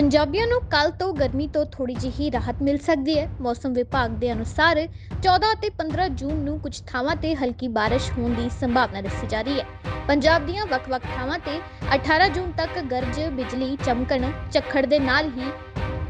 ਪੰਜਾਬੀਆਂ ਨੂੰ ਕੱਲ ਤੋਂ ਗਰਮੀ ਤੋਂ ਥੋੜੀ ਜਿਹੀ ਰਾਹਤ ਮਿਲ ਸਕਦੀ ਹੈ। ਮੌਸਮ ਵਿਭਾਗ ਦੇ ਅਨੁਸਾਰ 14 ਅਤੇ 15 ਜੂਨ ਨੂੰ ਕੁਝ ਥਾਵਾਂ ਤੇ ਹਲਕੀ ਬਾਰਿਸ਼ ਹੋਣ ਦੀ ਸੰਭਾਵਨਾ ਦੱਸੀ ਜਾ ਰਹੀ ਹੈ। ਪੰਜਾਬ ਦੀਆਂ ਵੱਖ-ਵੱਖ ਥਾਵਾਂ ਤੇ 18 ਜੂਨ ਤੱਕ ਗਰਜ ਬਿਜਲੀ ਚਮਕਣ, ਝੱਖੜ ਦੇ ਨਾਲ ਹੀ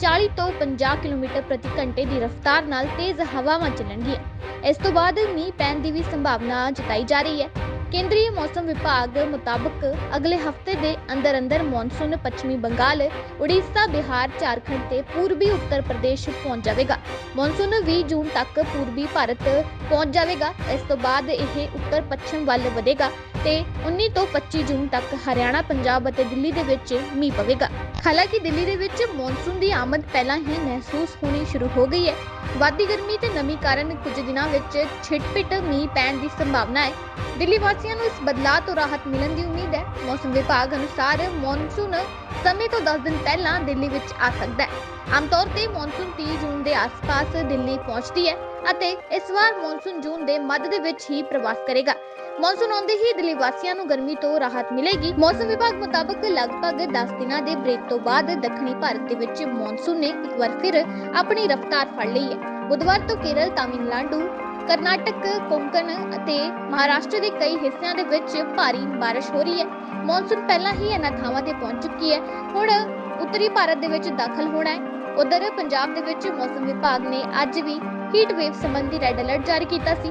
40 ਤੋਂ 50 ਕਿਲੋਮੀਟਰ ਪ੍ਰਤੀ ਘੰਟੇ ਦੀ ਰਫ਼ਤਾਰ ਨਾਲ ਤੇਜ਼ ਹਵਾਵਾਂ ਚੱਲਣਗੀਆਂ। ਇਸ ਤੋਂ ਬਾਅਦ ਮੀਂਹ ਪੈਣ ਦੀ ਵੀ ਸੰਭਾਵਨਾ ਜਤਾਈ ਜਾ ਰਹੀ ਹੈ। ਕੇਂਦਰੀ ਮੌਸਮ ਵਿਭਾਗ ਮੁਤਾਬਕ ਅਗਲੇ ਹਫ਼ਤੇ ਦੇ ਅੰਦਰ ਅੰਦਰ ਮੌਨਸੂਨ ਪੱਛਮੀ ਬੰਗਾਲ, ਉੜੀਸਾ, ਬਿਹਾਰ, ਝਾਰਖੰਡ ਤੇ ਪੂਰਬੀ ਉੱਤਰ ਪ੍ਰਦੇਸ਼ ਪਹੁੰਚ ਜਾਵੇਗਾ। ਮੌਨਸੂਨ 20 ਜੂਨ ਤੱਕ ਪੂਰਬੀ ਭਾਰਤ ਪਹੁੰਚ ਜਾਵੇਗਾ। ਇਸ ਤੋਂ ਬਾਅਦ ਇਹ ਉੱਤਰ ਪੱਛਮ ਵੱਲ ਵਧੇਗਾ। ਤੇ 19 ਤੋਂ 25 ਜੂਨ ਤੱਕ ਹਰਿਆਣਾ, ਪੰਜਾਬ ਅਤੇ ਦਿੱਲੀ ਦੇ ਵਿੱਚ ਮੀਂਹ ਪਵੇਗਾ। ਹਾਲਾਂਕਿ ਦਿੱਲੀ ਦੇ ਵਿੱਚ ਮੌਨਸੂਨ ਦੀ ਆਮਦ ਪਹਿਲਾਂ ਹੀ ਮਹਿਸੂਸ ਹੋਣੀ ਸ਼ੁਰੂ ਹੋ ਗਈ ਹੈ। ਵਾਧੀ ਗਰਮੀ ਤੇ ਨਮੀ ਕਾਰਨ ਕੁਝ ਦਿਨਾਂ ਵਿੱਚ ਛਿਟਪਿਟ ਮੀਂਹ ਪੈਣ ਦੀ ਸੰਭਾਵਨਾ ਹੈ। ਦਿੱਲੀ ਵਾਸੀਆਂ ਨੂੰ ਇਸ ਬਦਲਾਅ ਤੋਂ ਰਾਹਤ ਮਿਲਣ ਦੀ ਉਮੀਦ ਹੈ। ਮੌਸਮ ਵਿਭਾਗ ਅਨੁਸਾਰ ਮੌਨਸੂਨ ਸਮੇਂ ਤੋਂ 10 ਦਿਨ ਪਹਿਲਾਂ ਦਿੱਲੀ ਵਿੱਚ ਆ ਸਕਦਾ ਹੈ। ਆਮ ਤੌਰ ਤੇ ਮੌਨਸੂਨ 30 ਜੂਨ ਦੇ ਆਸ-ਪਾਸ ਦਿੱਲੀ ਪਹੁੰਚਦੀ ਹੈ ਅਤੇ ਇਸ ਵਾਰ ਮੌਨਸੂਨ ਜੂਨ ਦੇ ਮੱਧ ਦੇ ਵਿੱਚ ਹੀ ਪ੍ਰਵਾਸ ਕਰੇਗਾ। ਮੌਨਸੂਨ ਆਉਂਦੇ ਹੀ ਦਿੱਲੀ ਵਾਸੀਆਂ ਨੂੰ ਗਰਮੀ ਤੋਂ ਰਾਹਤ ਮਿਲੇਗੀ। ਮੌਸਮ ਵਿਭਾਗ ਮੁਤਾਬਕ ਲਗਭਗ 10 ਦਿਨਾਂ ਦੇ ਬ੍ਰੇਕ ਤੋਂ ਬਾਅਦ ਦੱਖਣੀ ਭਾਰਤ ਦੇ ਵਿੱਚ ਮੌਨਸੂਨ ਨੇ ਇੱਕ ਵਾਰ ਫਿਰ ਆਪਣੀ ਰਫ਼ਤਾਰ ਫੜ ਲਈ ਹੈ। ਬੁੱਧਵਾਰ ਤੋਂ ਕੇਰਲ, ਤਾਮਿਲਨਾਡੂ ਕਰਨਾਟਕ, ਕੋਂਕਣ ਅਤੇ ਮਹਾਰਾਸ਼ਟਰ ਦੇ ਕਈ ਹਿੱਸਿਆਂ ਦੇ ਵਿੱਚ ਭਾਰੀ ਬਾਰਿਸ਼ ਹੋ ਰਹੀ ਹੈ। ਮੌਨਸੂਨ ਪਹਿਲਾਂ ਹੀ ਇਹਨਾਂ ਥਾਵਾਂ ਤੇ ਪਹੁੰਚ ਚੁੱਕੀ ਹੈ। ਹੁਣ ਉੱਤਰੀ ਭਾਰਤ ਦੇ ਵਿੱਚ ਦਾਖਲ ਹੋਣਾ ਹੈ। ਉਧਰ ਪੰਜਾਬ ਦੇ ਵਿੱਚ ਮੌਸਮ ਵਿਭਾਗ ਨੇ ਅੱਜ ਵੀ ਹੀਟ ਵੇਵ ਸੰਬੰਧੀ ਰੈੱਡ ਅਲਰਟ ਜਾਰੀ ਕੀਤਾ ਸੀ।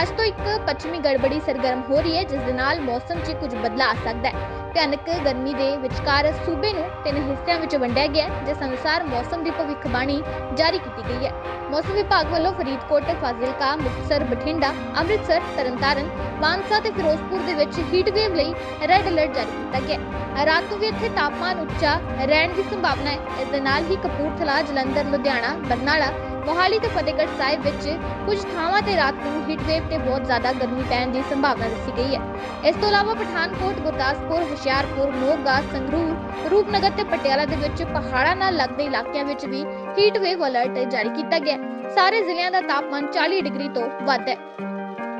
ਅੱਜ ਤੋਂ ਇੱਕ ਪੱਛਮੀ ਗੜਬੜੀ ਸਰਗਰਮ ਹੋ ਰਹੀ ਹੈ ਜਿਸ ਦੇ ਨਾਲ ਮੌਸਮ 'ਚ ਕੁਝ ਬਦਲਾਅ ਆ ਸਕਦਾ ਹੈ। ਭਿਆਨਕ ਗਰਮੀ ਦੇ ਵਿਚਕਾਰ ਸੂਬੇ ਨੂੰ ਤਿੰਨ ਹਿੱਸਿਆਂ ਵਿੱਚ ਵੰਡਿਆ ਗਿਆ ਜਿਸ ਅਨੁਸਾਰ ਮੌਸਮ ਦੀ ਭਵਿੱਖਬਾਣੀ ਜਾਰੀ ਕੀਤੀ ਗਈ ਹੈ। ਮੌਸਮ ਵਿਭਾਗ ਵੱਲੋਂ ਫਰੀਦਕੋਟ, ਫਾਜ਼ਿਲਕਾ, ਮੁਕਤਸਰ, ਬਠਿੰਡਾ, ਅੰਮ੍ਰਿਤਸਰ, ਤਰਨਤਾਰਨ, ਮਾਨਸਾ ਤੇ ਫਿਰੋਜ਼ਪੁਰ ਦੇ ਵਿੱਚ ਹੀਟ ਵੇਵ ਲਈ ਰੈੱਡ ਅਲਰਟ ਜਾਰੀ ਕੀਤਾ ਗਿਆ ਰਾਤ ਨੂੰ ਵੀ ਇੱਥੇ ਤਾਪਮਾਨ ਉੱਚਾ ਰਹਿਣ ਦੀ ਸੰਭਾਵਨਾ ਹੈ। ਇਸ ਦੇ ਨਾਲ ਹੀ ਕਪੂਰਥਲਾ, ਜਲੰਧਰ, ਲੁਧਿਆਣਾ, ਬਰਨਾਲਾ, ਮੋਹਾਲੀ ਤੇ ਫਤਿਹਗੜ੍ਹ ਸਾਹਿਬ ਵਿੱਚ ਕੁਝ ਥਾਵਾਂ ਤੇ ਰਾਤ ਨੂੰ ਹੀਟ ਤੇ ਬਹੁਤ ਜ਼ਿਆਦਾ ਗਰਮੀ ਪੈਣ ਦੀ ਸੰਭਾਵਨਾ ਦੱਸੀ ਗਈ ਹੈ। ਇਸ ਤੋਂ ਇਲਾਵਾ ਪਠਾਨਕੋਟ, ਗੁਰਦਾਸਪੁਰ, ਹੁਸ਼ਿਆਰਪੁਰ, ਮੋਗਾ, ਸੰਗਰੂਰ, ਰੂਪਨਗਰ ਤੇ ਪਟਿਆਲਾ ਦੇ ਵਿੱਚ ਪਹਾੜਾਂ ਨਾਲ ਲੱਗਦੇ ਇਲਾਕਿਆਂ ਵਿੱਚ ਵੀ ਹੀਟਵੇਵ ਅਲਰਟ ਜਾਰੀ ਕੀਤਾ ਗਿਆ ਸਾਰੇ ਜ਼ਿਲ੍ਹਿਆਂ ਦਾ ਤਾਪਮਾਨ 40 ਡਿਗਰੀ ਤੋਂ ਵੱਧ ਹੈ।